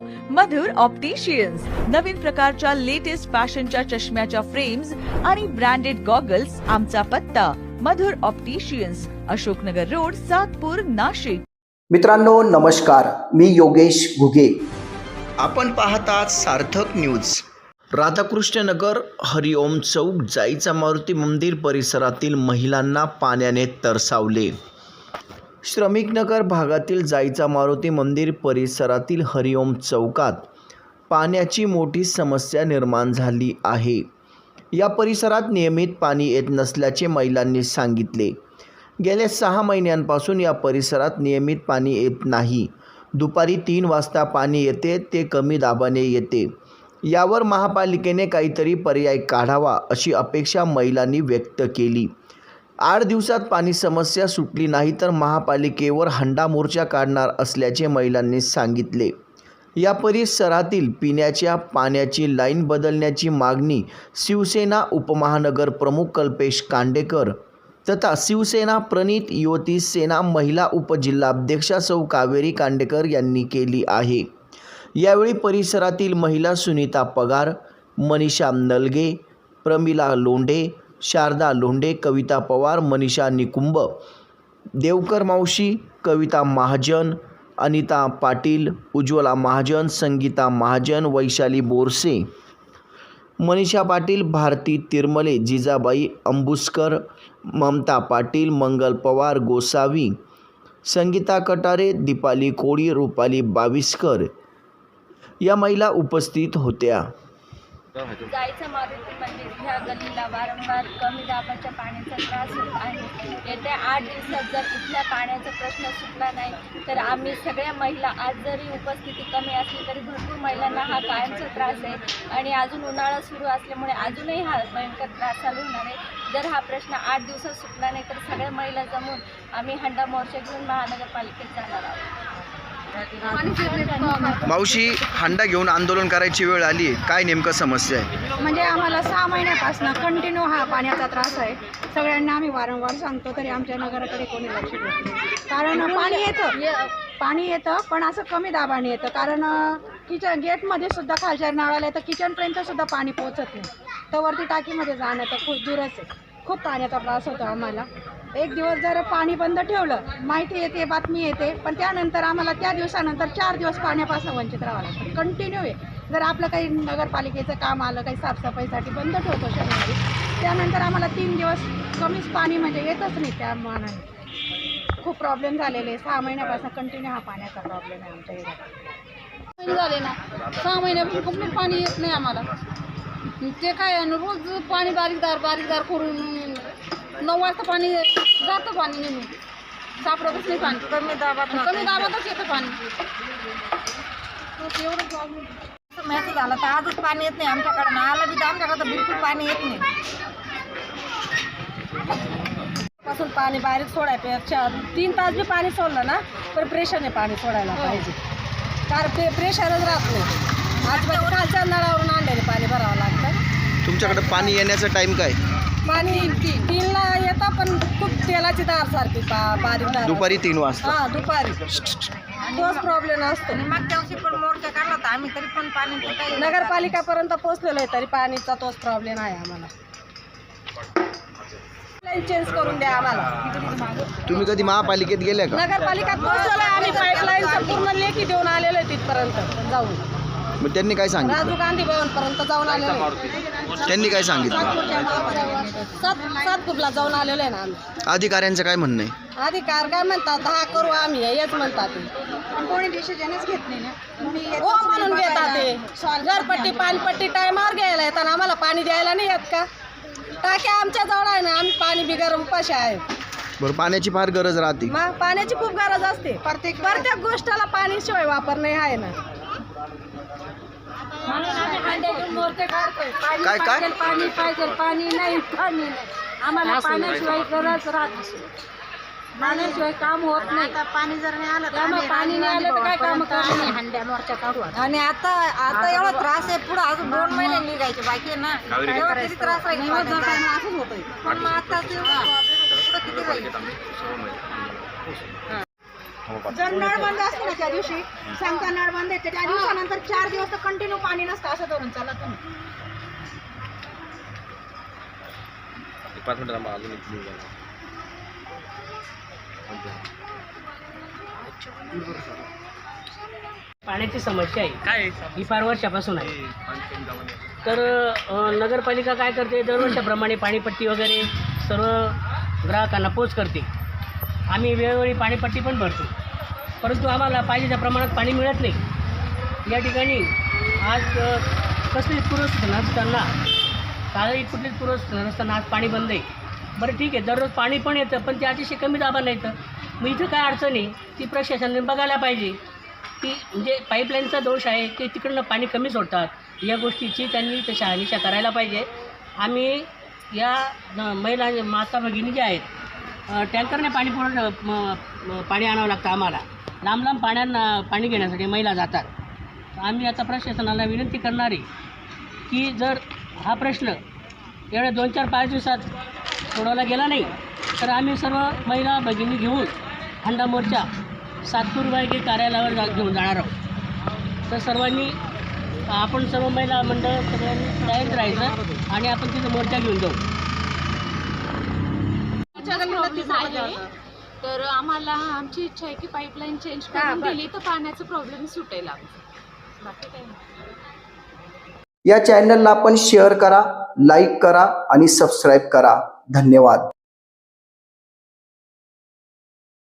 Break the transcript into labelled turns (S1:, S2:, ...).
S1: मधुर opticians नवीन प्रकारच्या latest फॅशनच्या चष्म्याच्या फ्रेम्स आणि ब्रँडेड गॉगल्स आमचा पत्ता. Madhur opticians Ashoknagar road Satpur Nashik.
S2: मित्रांनो नमस्कार. मी योगेश घुगे.
S3: आपण पाहतात सार्थक न्यूज राधाकृष्ण नगर हरिओम चौक जाईचा मारुती मंदिर परिसरातील महिलांना पाण्याने तरसावले. श्रमिकनगर भागातील जायचा मारुती मंदिर परिसरातील हरिओम चौकात पाण्याची मोठी समस्या निर्माण झाली आहे. या परिसरात नियमित पाणी येत नसल्याचे महिलांनी सांगितले. गेल्या सहा महिन्यांपासून या परिसरात नियमित पाणी येत नाही. दुपारी तीन वाजता पाणी येते ते कमी दाबाने येते. यावर महापालिकेने काहीतरी पर्याय काढावा अशी अपेक्षा महिलांनी व्यक्त केली. आठ दिवसात पाणी समस्या सुटली नाही तर महापालिकेवर हंडा मोर्चा काढणार असल्याचे महिलांनी सांगितले. या परिसरातील पिण्याच्या पाण्याची लाईन बदलण्याची मागणी शिवसेना उपमहानगर प्रमुख कल्पेश कांडेकर तथा शिवसेना प्रणित युवती सेना महिला उपजिल्हाध्यक्षा सौ कावेरी कांडेकर यांनी केली आहे. यावेळी परिसरातील महिला सुनीता पगार मनीषा नलगे प्रमिला लोंढे शारदा लोंढे कविता पवार मनीषा निकुंब देवकर मावशी कविता महाजन अनिता पाटील उज्ज्वला महाजन संगीता महाजन वैशाली बोरसे मनीषा पाटील भारती तिरमले जिजाबाई अंबुस्कर ममता पाटील मंगल पवार गोसावी संगीता कटारे दीपाली कोळी रुपाली बाविस्कर या महिला उपस्थित होत्या.
S4: जायचं मारुती मंदिर. ह्या गल्लीला वारंवार कमी दाबाच्या पाण्याचा त्रास होत आहे. येत्या आठ दिवसात जर इथल्या पाण्याचा प्रश्न सुटला नाही तर आम्ही सगळ्या महिला आज जरी उपस्थिती कमी असली तरी भरपूर महिलांना हा कायमचा त्रास आहे. आणि अजून उन्हाळा सुरू असल्यामुळे अजूनही हा भयंकर त्रास चालू होणार आहे. जर हा प्रश्न आठ दिवसात सुटला नाही तर सगळ्या महिला जमून आम्ही हंडा मोर्चा घेऊन महानगरपालिकेत जाणार आहोत.
S3: मावशी हंडा घेऊन आंदोलन करायची वेळ आली काय नेमकं समस्या आहे?
S5: म्हणजे आम्हाला सहा महिन्यापासून कंटिन्यू हा पाण्याचा त्रास आहे. सगळ्यांना आम्ही वारंवार सांगतो तरी आमच्या नगराकडे कोणी लक्ष देत नाही. कारण पाणी येतं. पाणी येतं पण असं कमी दाबाने येतं. कारण किचन गेटमध्ये सुद्धा खालच्या नळाला येतं. किचनपर्यंत सुद्धा पाणी पोहोचत नाही. तर वरती टाकीमध्ये जाणं तर खूप दूरच आहे. खूप पाण्याचा त्रास होतो आम्हाला. एक दिवस जर पाणी बंद ठेवलं माहिती येते बातमी येते पण त्यानंतर आम्हाला त्या दिवसानंतर चार दिवस पाण्यापासून वंचित राहावं लागतं. कंटिन्यू आहे. जर आपलं काही नगरपालिकेचं काम आलं काही साफसफाईसाठी बंद ठेवतो शनिवारी त्यानंतर आम्हाला तीन दिवस कमीच पाणी म्हणजे येतच नाही. त्या मानाने खूप प्रॉब्लेम झालेले आहे. सहा महिन्यापासून कंटिन्यू हा पाण्याचा प्रॉब्लेम आहे आमच्या एरियात
S6: झाले ना सहा महिन्यापासून कंप्लीट पाणी येत नाही आम्हाला. ते काय रोज पाणी बारीकदार बारीकदार करून नऊ वाजता पाणी जातं पाणी निघून सापडतच नाही पाणी. कमी दाबात कमी दाबातच येतं पाणी. बस एवढं प्रॉब्लेम
S5: मेसेज झाला तर आजच पाणी येत नाही आमच्याकडे. आलं बी तर आमच्याकडे तर बिलकुल पाणी येत नाही.
S6: पासून पाणी बारीक सोडायपेक्षा तीन तास बी पाणी सोडलं ना तर प्रेशरने पाणी सोडायला पाहिजे. कारण पे प्रेशरच राहत नाही. आज खालच्या नळावरून आणलेले पाणी भरावं लागतं.
S3: तुमच्याकडे पाणी येण्याचा टाईम काय?
S6: पाणी तीनला येतं पण खूप तेलाची दार सारखी बा बारीक दार
S3: दुपारी तीन वाजता.
S6: हा दुपारी. तोच प्रॉब्लेम असतो.
S5: मागच्या वर्षी पण मोर्चा काढला होता. आम्ही तरी पण पाणी काही
S6: नगरपालिकापर्यंत पोहोचलेलो आहे तरी पाणीचा तोच प्रॉब्लेम आहे आम्हाला. लाईन चेंज करून द्या आम्हाला.
S3: तुम्ही कधी महापालिकेत गेल्या का?
S6: नगरपालिका पोहोचलेलो आहे. आम्ही पाईपलाईनचं पूर्ण लेखी देऊन आलेलो आहे तिथपर्यंत. जाऊन.
S3: मग त्यांनी काय सांगितलं?
S6: राजू गांधी भवन पर्यंत जाऊन आलेलो. आहे
S3: त्यांनी काय सांगितलं?
S6: सात सातपूरला जाऊन आलेलो आहे ना आम्ही.
S3: अधिकाऱ्यांचं काय म्हणणं आहे?
S6: अधिकार काय म्हणतात? हा करू आम्ही हेच म्हणतात. ते.
S5: पण कोणी डिसिजनच घेत नाही ना. कोणी येतच
S6: हो
S5: नाही
S6: म्हणून घेतात
S5: बघायला.
S6: घरपट्टी पाणपट्टी टायमावर घ्यायला येतात आम्हाला पाणी द्यायला नाही येत का? टाक्या आमच्या जवळ आहे ना आम्ही पाणी बिगर उपाशी आहे.
S3: बरं पाण्याची फार गरज राहते.
S6: मग पाण्याची खूप गरज असते. प्रत्येक प्रत्येक गोष्टाला पाणीशिवाय वापर नाही आहे ना.
S4: म्हणून आम्ही हंडे घेऊन मोर्चे काढतोय. पाणी
S3: काय- काय?
S4: पाहिजे पाणी पाहिजे पाणी नाही पाणी नाही. आम्हाला पाण्याशिवाय गरज राहत पाण्याशिवाय काम होत नाही.
S5: आता पाणी जर नाही आलं तर
S4: त्यामुळे
S5: आम्ही
S4: पाणी नाही आलं तर काय काम करणार?
S5: हंड्या मोर्चा काढू आता.
S6: आणि आता आता एवढा त्रास आहे पुढे अजून दोन महिने निघायचे बाकी आहे ना. तेव्हा किती त्रास राहील पाण्याचा? पण मग आता एवढा प्रॉब्लेम पुढे किती राहील?
S5: जर नळ बंद असते ना त्या दिवशी सांगता नळ बंद आहे त्या दिवसानंतर चार दिवस तर कंटिन्यू पाणी नसतं असं धरून चला तुम्ही.
S7: पाण्याची समस्या आहे. काय? ही फार वर्षापासून आहे. तर अ, नगरपालिका काय करते? दरवर्षाप्रमाणे पाणीपट्टी वगैरे सर्व ग्राहकांना पोच करते. आम्ही वेळोवेळी पाणीपट्टी पण भरतो. परंतु आम्हाला पाहिजे त्या प्रमाणात पाणी मिळत नाही. या ठिकाणी आज कसलीच पूर्वस्थिती नसताना कालही कुठलीच पूर्वस्थिती नसताना आज पाणी बंद आहे. बरं ठीक आहे. दररोज पाणी पण येतं पण ते अतिशय कमी दाबानं येतं. मग इथं काय अडचण आहे? ती प्रशासनाने बघायला पाहिजे. की म्हणजे पाईपलाईनचा दोष आहे की तिकडनं पाणी कमी सोडतात. या गोष्टीची त्यांनी तशा शहानिशा करायला पाहिजे. आम्ही या महिला माता भगिनी ज्या आहेत टँकरने पाणी पुरवठा म- पाणी आणावं लागतं आम्हाला. लांब लांब पाण्यांना पाणी घेण्यासाठी महिला जातात. तर आम्ही आता प्रशासनाला विनंती करणार आहे की जर हा प्रश्न एवढ्या दोन चार पाच दिवसात सोडवला गेला नाही तर आम्ही सर्व महिला भगिनी घेऊन हंडा मोर्चा सातपूर बायके कार्यालयावर जा घेऊन जाणार आहोत. तर सर्वांनी आपण सर्व महिला मंडळ सगळ्यांनी तयारीत राहायचं आणि आपण तिथं मोर्चा घेऊन जाऊ.
S8: तर आम्हाला आमची इच्छा आहे की पाईपलाईन चेंज करून दिली तर पाण्याचा प्रॉब्लेम सुटेल बाकी काही
S2: या चॅनलला आपण शेअर करा लाईक करा आणि सबस्क्राईब करा. धन्यवाद.